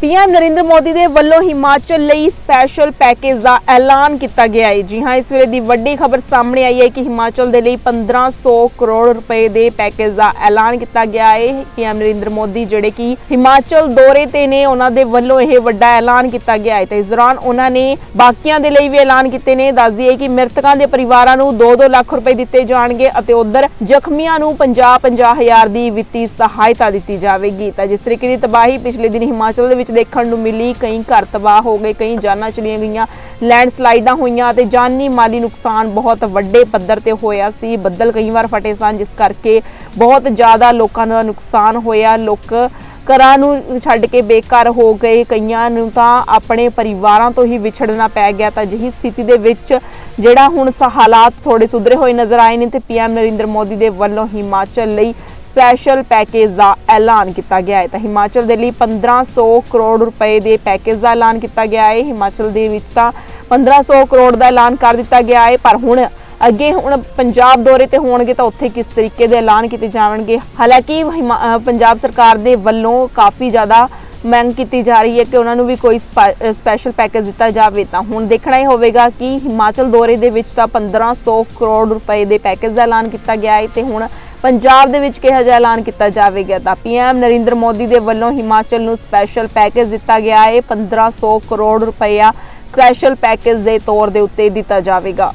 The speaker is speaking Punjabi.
ਪੀਐਮ ਨਰਿੰਦਰ ਮੋਦੀ ਦੇ ਵੱਲੋਂ ਹਿਮਾਚਲ ਲਈ ਸਪੈਸ਼ਲ ਪੈਕੇਜ ਦਾ ਐਲਾਨ ਕੀਤਾ ਗਿਆ ਹੈ। ਜੀ ਹਾਂ, ਇਸ ਵੇਲੇ ਦੀ ਵੱਡੀ ਖਬਰ ਸਾਹਮਣੇ ਆਈ ਹੈ ਕਿ ਹਿਮਾਚਲ ਦੇ ਲਈ 1500 ਕਰੋੜ ਰੁਪਏ ਦੇ ਪੈਕੇਜ ਦਾ ਐਲਾਨ ਕੀਤਾ ਗਿਆ ਹੈ। ਪੀਐਮ ਨਰਿੰਦਰ ਮੋਦੀ ਜਿਹੜੇ ਕਿ ਹਿਮਾਚਲ ਦੌਰੇ ਤੇ ਨੇ, ਉਹਨਾਂ ਦੇ ਵੱਲੋਂ ਇਹ ਵੱਡਾ ਐਲਾਨ ਕੀਤਾ ਗਿਆ ਹੈ। ਤੇ ਇਸ ਦੌਰਾਨ ਉਹਨਾਂ ਨੇ ਬਾਕੀਆਂ ਦੇ ਲਈ ਵੀ ਐਲਾਨ ਕੀਤੇ ਨੇ। ਦੱਸ ਦਈਏ ਕਿ ਮ੍ਰਿਤਕਾਂ ਦੇ ਪਰਿਵਾਰਾਂ ਨੂੰ 2-2 ਲੱਖ ਰੁਪਏ ਦਿੱਤੇ ਜਾਣਗੇ ਅਤੇ ਉਧਰ ਜ਼ਖਮੀਆਂ ਨੂੰ 50-50 ਹਜ਼ਾਰ ਦੀ ਵਿੱਤੀ ਸਹਾਇਤਾ ਦਿੱਤੀ ਜਾਵੇਗੀ। ਤਾਂ ਜਿਸ ਤਰੀਕੇ ਦੀ ਤਬਾਹੀ ਪਿਛਲੇ ਦਿਨ ਹਿਮਾਚਲ ਦੇ ਵਿੱਚ ਦੇਖਣ ਨੂੰ ਮਿਲੀ, ਕਈ ਘਰ ਤਬਾਹ ਹੋ ਗਏ, ਕਈ ਜਾਨਾਂ ਚਲੀਆਂ ਗਈਆਂ, ਲੈਂਡਸਲਾਈਡਾਂ ਹੋਈਆਂ ਤੇ ਜਾਨੀ ਮਾਲੀ ਨੁਕਸਾਨ ਬਹੁਤ ਵੱਡੇ ਪੱਧਰ ਤੇ ਹੋਇਆ ਸੀ। ਬੱਦਲ ਕਈ ਵਾਰ ਫਟੇ ਸਨ, ਜਿਸ ਕਰਕੇ ਬਹੁਤ ਜ਼ਿਆਦਾ ਲੋਕਾਂ ਦਾ ਨੁਕਸਾਨ ਹੋਇਆ। ਲੋਕ ਘਰਾਂ ਨੂੰ ਛੱਡ ਕੇ ਬੇਘਰ ਹੋ ਗਏ। ਕਈਆਂ ਨੂੰ ਤਾਂ ਆਪਣੇ ਪਰਿਵਾਰਾਂ ਤੋਂ ਹੀ ਵਿਛੜਨਾ ਪੈ ਗਿਆ। ਤਾਂ ਅਜਿਹੀ ਸਥਿਤੀ ਦੇ ਵਿੱਚ ਜਿਹੜਾ ਹੁਣ ਹਾਲਾਤ ਥੋੜੇ ਸੁਧਰੇ ਹੋਏ ਨਜ਼ਰ ਆਏ ਨੇ ਤੇ ਪੀਐਮ ਨਰਿੰਦਰ ਮੋਦੀ ਦੇ ਵੱਲੋਂ ਹਿਮਾਚਲ ਲਈ ਸਪੈਸ਼ਲ ਪੈਕੇਜ ਦਾ ਐਲਾਨ ਕੀਤਾ ਗਿਆ ਹੈ। ਤਾਂ ਹਿਮਾਚਲ ਦੇ ਲਈ 1500 ਕਰੋੜ ਰੁਪਏ ਦੇ ਪੈਕੇਜ ਦਾ ਐਲਾਨ ਕੀਤਾ ਗਿਆ ਹੈ। ਹਿਮਾਚਲ ਦੇ ਵਿੱਚ ਤਾਂ 1500 ਕਰੋੜ ਦਾ ਐਲਾਨ ਕਰ ਦਿੱਤਾ ਗਿਆ ਹੈ। ਪਰ ਹੁਣ ਅੱਗੇ ਹੁਣ ਪੰਜਾਬ ਦੌਰੇ ਤੇ ਹੋਣਗੇ ਤਾਂ ਉੱਥੇ ਕਿਸ ਤਰੀਕੇ ਦੇ ਐਲਾਨ ਕੀਤੇ ਜਾਣਗੇ? ਹਾਲਾਂਕਿ ਹਿਮਾ- ਪੰਜਾਬ ਸਰਕਾਰ ਦੇ ਵੱਲੋਂ ਕਾਫੀ ਜ਼ਿਆਦਾ ਮੰਗ ਕੀਤੀ ਜਾ ਰਹੀ ਹੈ ਕਿ ਉਹਨਾਂ ਨੂੰ ਵੀ ਕੋਈ ਸਪੈ- ਸਪੈਸ਼ਲ ਪੈਕੇਜ ਦਿੱਤਾ ਜਾਵੇ। ਤਾਂ ਹੁਣ ਦੇਖਣਾ ਹੀ ਹੋਵੇਗਾ ਕਿ ਹਿਮਾਚਲ ਦੌਰੇ ਦੇ ਵਿੱਚ ਤਾਂ 1500 ਕਰੋੜ ਰੁਪਏ ਦੇ ਪੈਕੇਜ ਦਾ ਐਲਾਨ ਕੀਤਾ ਗਿਆ ਹੈ ਤੇ ਹੁਣ ਪੰਜਾਬ ਦੇ ਵਿੱਚ ਕਿਹੋ ਜਿਹਾ ਐਲਾਨ ਕੀਤਾ ਜਾਵੇਗਾ ਤਾਂ ਪੀਐਮ ਨਰਿੰਦਰ ਮੋਦੀ ਦੇ ਵੱਲੋਂ ਹਿਮਾਚਲ ਨੂੰ ਸਪੈਸ਼ਲ ਪੈਕੇਜ ਦਿੱਤਾ ਗਿਆ ਹੈ। 1500 ਕਰੋੜ ਰੁਪਇਆ ਸਪੈਸ਼ਲ ਪੈਕੇਜ ਦੇ ਤੌਰ ਦੇ ਉੱਤੇ ਦਿੱਤਾ ਜਾਵੇਗਾ।